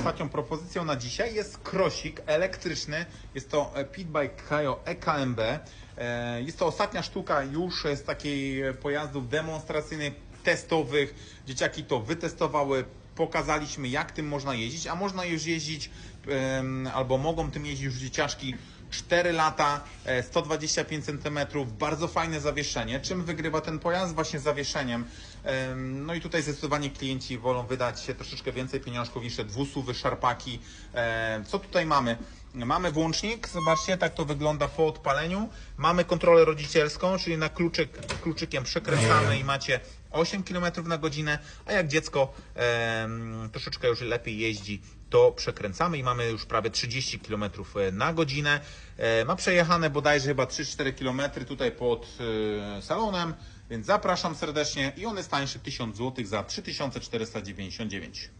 ostatnią propozycją na dzisiaj jest krosik elektryczny. Jest to e, Pitbike Kajo EKMB. E, Jest to ostatnia sztuka już z takiej e, pojazdów demonstracyjnych, testowych. Dzieciaki to wytestowały, pokazaliśmy jak tym można jeździć, a można już jeździć albo mogą tym jeździć już dzieciaczki 4 lata, e, 125 cm, bardzo fajne zawieszenie. Czym wygrywa ten pojazd? Właśnie zawieszeniem. Em, No i tutaj zdecydowanie klienci wolą wydać się troszeczkę więcej pieniążków niż te dwusuwy, szarpaki. E, Co tutaj mamy? Mamy włącznik, zobaczcie, tak to wygląda po odpaleniu. Mamy kontrolę rodzicielską, czyli na kluczyk, kluczykiem przekręcamy i macie 8 km na godzinę, a jak dziecko em, troszeczkę już lepiej jeździ, to przekręcamy i mamy już prawie 30 km na godzinę. E, ma przejechane bodajże chyba 3-4 km tutaj pod e, salonem, więc zapraszam serdecznie i on jest tańszy 1000 zł za 3499.